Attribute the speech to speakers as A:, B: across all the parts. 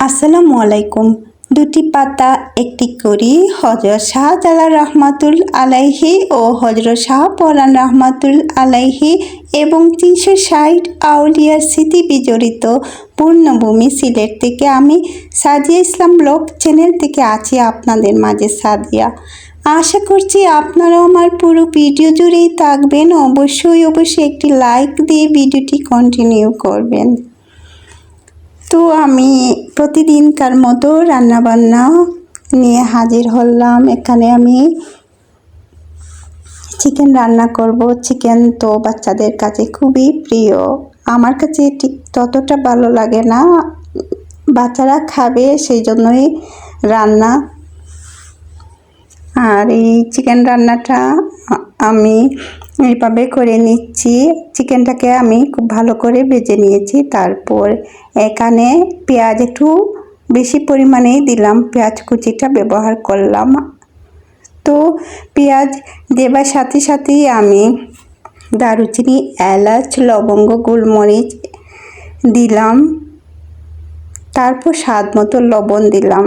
A: আসসালামু আলাইকুম। দুটি পাতা, একটি করি হজরত শাহজালাল রহমাতুল আলাইহি ও হজরত শাহ পরান রহমাতুল আলাইহি এবং তিনশো ষাট আউলিয়ার স্মৃতি বিজড়িত পূর্ণভূমি সিলেট থেকে আমি সাদিয়া ইসলাম ব্লগ চ্যানেল থেকে আছি আপনাদের মাঝে সাদিয়া আশা করছি আপনারাও আমার পুরো ভিডিও জুড়েই থাকবেন। অবশ্যই অবশ্যই একটি লাইক দিয়ে ভিডিওটি কন্টিনিউ করবেন। তো আমি প্রতিদিনকার মতো রান্নাবান্না নিয়ে হাজির হলাম। এখানে আমি চিকেন রান্না করব। চিকেন তো বাচ্চাদের কাছে খুবই প্রিয়। আমার কাছে ঠিক ততটা ভালো লাগে না। বাচ্চারা খাবে সেই জন্যই রান্না। আর এই চিকেন রান্নাটা আমি এইভাবে করে নিচ্ছি। চিকেনটাকে আমি খুব ভালো করে ভেজে নিয়েছি। তারপর এখানে পেঁয়াজ একটু বেশি পরিমাণেই দিলাম। পেঁয়াজ কুচিটা ব্যবহার করলাম। তো পেঁয়াজ দেবার সাথে সাথেই আমি দারুচিনি, এলাচ, লবঙ্গ, গোলমরিচ দিলাম। তারপর স্বাদ মতো লবণ দিলাম।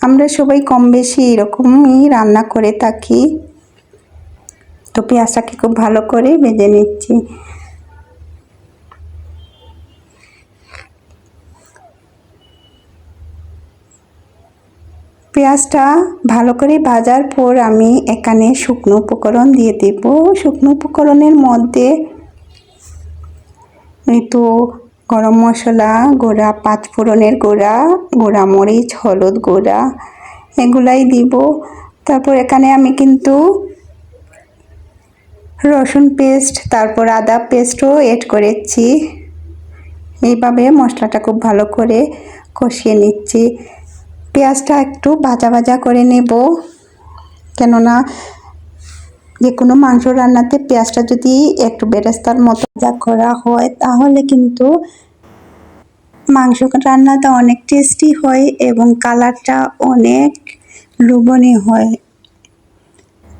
A: আমরা সবাই কম বেশি এরকমই রান্না করে থাকি। তো পেঁয়াজটাকে খুব ভালো করে ভেজে নিচ্ছি। পেঁয়াজটা ভালো করে ভাজার পর আমি এখানে শুকনো উপকরণ দিয়ে দেব। শুকনো উপকরণের মধ্যে তো গরম মশলা গোড়া পাঁচফোড়নের গোড়া গোড়া মরিচ, হলুদ গোড়া, এগুলাই দিব। তারপর এখানে আমি কিন্তু রসুন পেস্ট, তারপর আদা পেস্টও এড করেছি। এইভাবে মশলাটা খুব ভালো করে কষিয়ে নিচ্ছি। পেঁয়াজটা একটু ভাজা ভাজা করে নেব। কেননা যে কোনো মাংস রান্নাতে পেঁয়াজটা যদি একটু বেরেস্তার মতো যা করা হয়, তাহলে কিন্তু মাংস রান্নাটা অনেক টেস্টি হয় এবং কালারটা অনেক লোভনীয় হয়।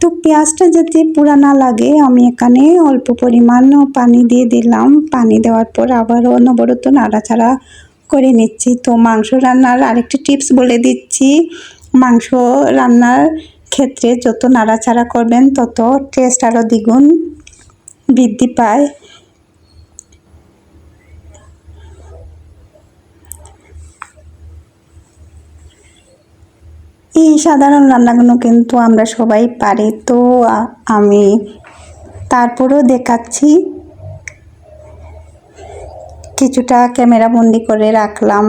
A: তো পেঁয়াজটা যাতে পুরা না লাগে, আমি এখানে অল্প পরিমাণ পানি দিয়ে দিলাম। পানি দেওয়ার পর আবারও অনবরত নাড়াচাড়া করে নিচ্ছি। তো মাংস রান্নার আরেকটি টিপস বলে দিচ্ছি। মাংস রান্নার ক্ষেত্রে যত নাড়াচাড়া করবেন, তত টেস্ট আরও দ্বিগুণ বৃদ্ধি পায়। এই সাধারণ রান্নাগুলো কিন্তু আমরা সবাই পারি। তো আমি তারপরেও দেখাচ্ছি। কিছুটা ক্যামেরা বন্দি করে রাখলাম।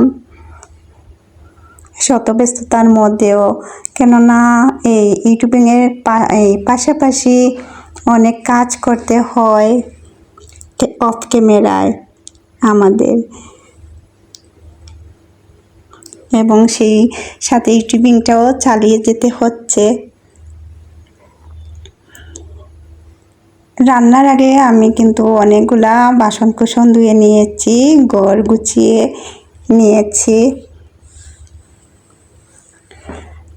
A: শত ব্যস্ততার মধ্যেও। কেননা, এই ইউটিউবিংয়ের এই পাশাপাশি অনেক কাজ করতে হয় অফ ক্যামেরায় আমাদের। এবং সেই সাথে ইউটিউবিংটাও চালিয়ে যেতে হচ্ছে। রান্নার আগে আমি কিন্তু অনেকগুলা বাসন কুসন ধুয়ে নিয়েছি, গড় গুছিয়ে নিয়েছি।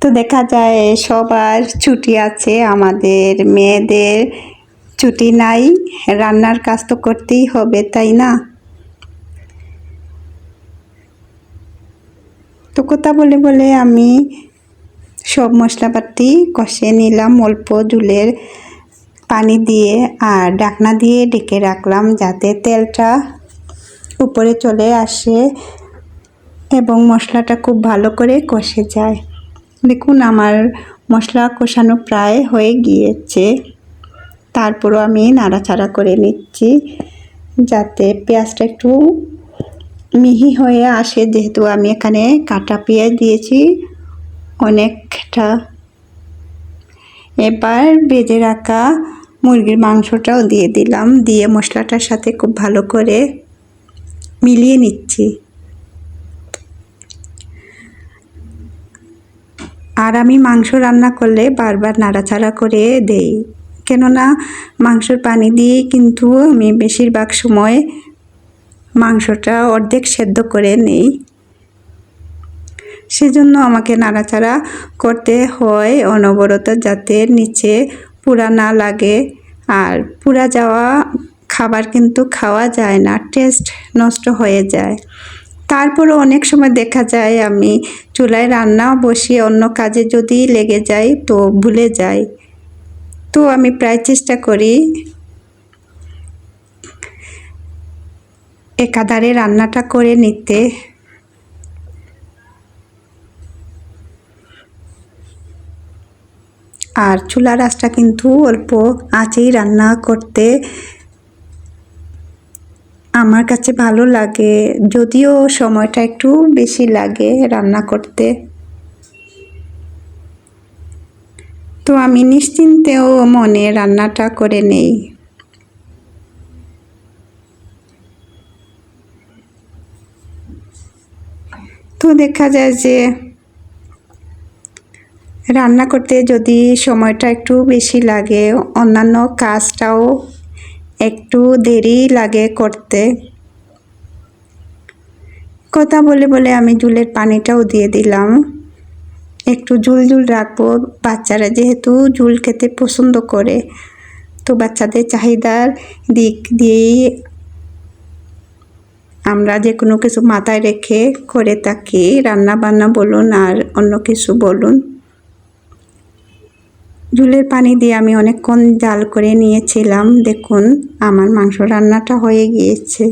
A: তো দেখা যায় সবার ছুটি আছে, আমাদের মেয়েদের ছুটি নাই, রান্নার কাজ তো করতেই হবে, তাই না? তো কথা বলে বলে আমি সব মশলাপাতি কষে নিলাম, অল্প জুলের পানি দিয়ে আর ডাকনা দিয়ে ডেকে রাখলাম যাতে তেলটা উপরে চলে আসে এবং মশলাটা খুব ভালো করে কষে যায়। দেখুন আমার মশলা কষানো প্রায় হয়ে গিয়েছে। তারপরও আমি নাড়াচাড়া করে নিচ্ছি যাতে পেঁয়াজটা একটু মিহি হয়ে আসে, যেহেতু আমি এখানে কাটা পেঁয়াজ দিয়েছি অনেকটা। এবার বেজে রাখা মুরগির মাংসটাও দিয়ে দিলাম, দিয়ে মশলাটার সাথে খুব ভালো করে মিলিয়ে নিচ্ছি। আর আমি মাংস রান্না করলে বারবার নাড়াচাড়া করে দেই। কেননা মাংসর পানি দিয়ে কিন্তু আমি বেশিরভাগ সময় মাংসটা অর্ধেক সেদ্ধ করে নেই। সেজন্য আমাকে নাড়াচাড়া করতে হয় অনবরত যাতে নিচে পুরা না লাগে। আর পুরা যাওয়া খাবার কিন্তু খাওয়া যায় না টেস্ট নষ্ট হয়ে যায়। তারপরও অনেক সময় দেখা যায় আমি চুলায় রান্না বসিয়ে অন্য কাজে যদি লেগে যাই তো ভুলে যাই। তো আমি প্রায় চেষ্টা করি একাধারে রান্নাটা করে নিতে। আর চুলার আঁচটা কিন্তু অল্প আঁচেই রান্না করতে আমার কাছে ভালো লাগে, যদিও সময়টা একটু বেশি লাগে রান্না করতে। তো আমি নিশ্চিন্তেও মনে রান্নাটা করে নেই। তো দেখা যায় যে রান্না করতে যদি সময়টা একটু বেশি লাগে, অন্যান্য কাজটাও একটু দেরি লাগে করতে। কথা বলে বলে আমি জুলের পানিটাও দিয়ে দিলাম। একটু ঝুল ঝুল রাখব। বাচ্চারা যেহেতু ঝুল খেতে পছন্দ করে, তো বাচ্চাদের চাহিদার দিক দিয়েই আমরা যে কোনো কিছু মাথায় রেখে করে থাকি রান্না বান্না বলুন আর অন্য কিছু বলুন। ঝুলের পানি দিয়ে আমি অনেকক্ষণ জাল করে নিয়েছিলাম। দেখুন, আমার মাংস রান্নাটা হয়ে গিয়েছে।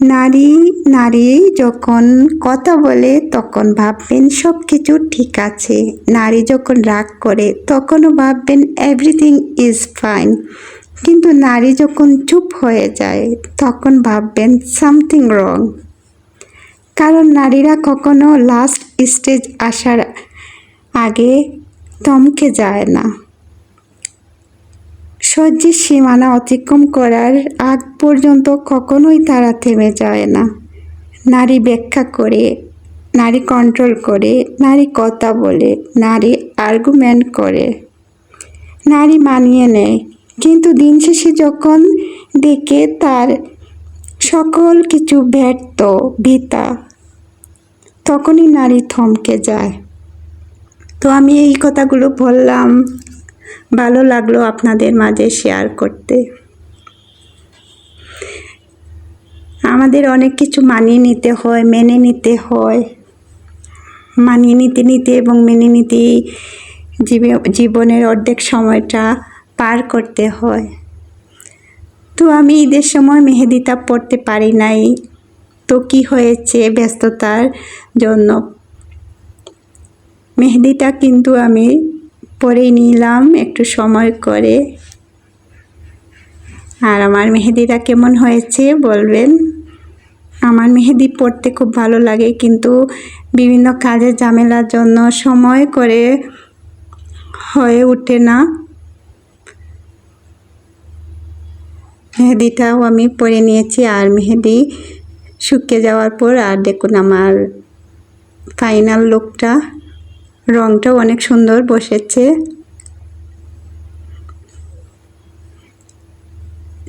A: নারী নারী যখন কথা বলে তখন ভাববেন সব কিছু ঠিক আছে। নারী যখন রাগ করে তখনও ভাববেন এভরিথিং ইজ ফাইন কিন্তু নারী যখন চুপ হয়ে যায়, তখন ভাববেন সামথিং রং। কারণ নারীরা কখনো লাস্ট স্টেজ আসার আগে থমকে যায় না। সহ্যের সীমানা অতিক্রম করার আগ পর্যন্ত কখনোই তারা থেমে যায় না। নারী ব্যাখ্যা করে, নারী কন্ট্রোল করে, নারী কথা বলে, নারী আর্গুমেন্ট করে। নারী মানিয়ে নেয়। কিন্তু দিন শেষে যখন দেখে তার সকল কিছু ব্যর্থ, ভিতা, তখনই নারী থমকে যায়। তো আমি এই কথাগুলো বললাম। ভালো লাগল আপনাদের মাঝে শেয়ার করতে। আমাদের অনেক কিছু মানিয়ে নিতে হয়, মেনে নিতে হয়। মানিয়ে নিতে নিতে এবং মেনে নিতেই জীবনের অর্ধেক সময়টা পার করতে হয়। তো আমি ঈদের সময় মেহেদিটা পড়তে পারি নাই। তো কি হয়েছে ব্যস্ততার জন্য? মেহেদিটা কিন্তু আমি পরে নিলাম একটু সময় করে। আর আমার মেহেদিটা কেমন হয়েছে বলবেন? আমার মেহেদি পড়তে খুব ভালো লাগে, কিন্তু বিভিন্ন কাজের ঝামেলার জন্য সময় করে হয়ে ওঠে না। মেহেদিটাও আমি পরে নিয়েছি আর মেহেদি শুকিয়ে যাওয়ার পর, আর দেখুন আমার ফাইনাল লুকটা রংটাও অনেক সুন্দর বসেছে।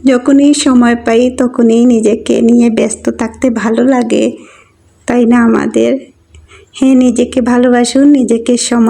A: যখনই সময় পাই, তখনই নিজেকে নিয়ে ব্যস্ত থাকতে ভালো লাগে। তাই না আমাদের? হ্যাঁ নিজেকে ভালোবাসুন, নিজেকে সময়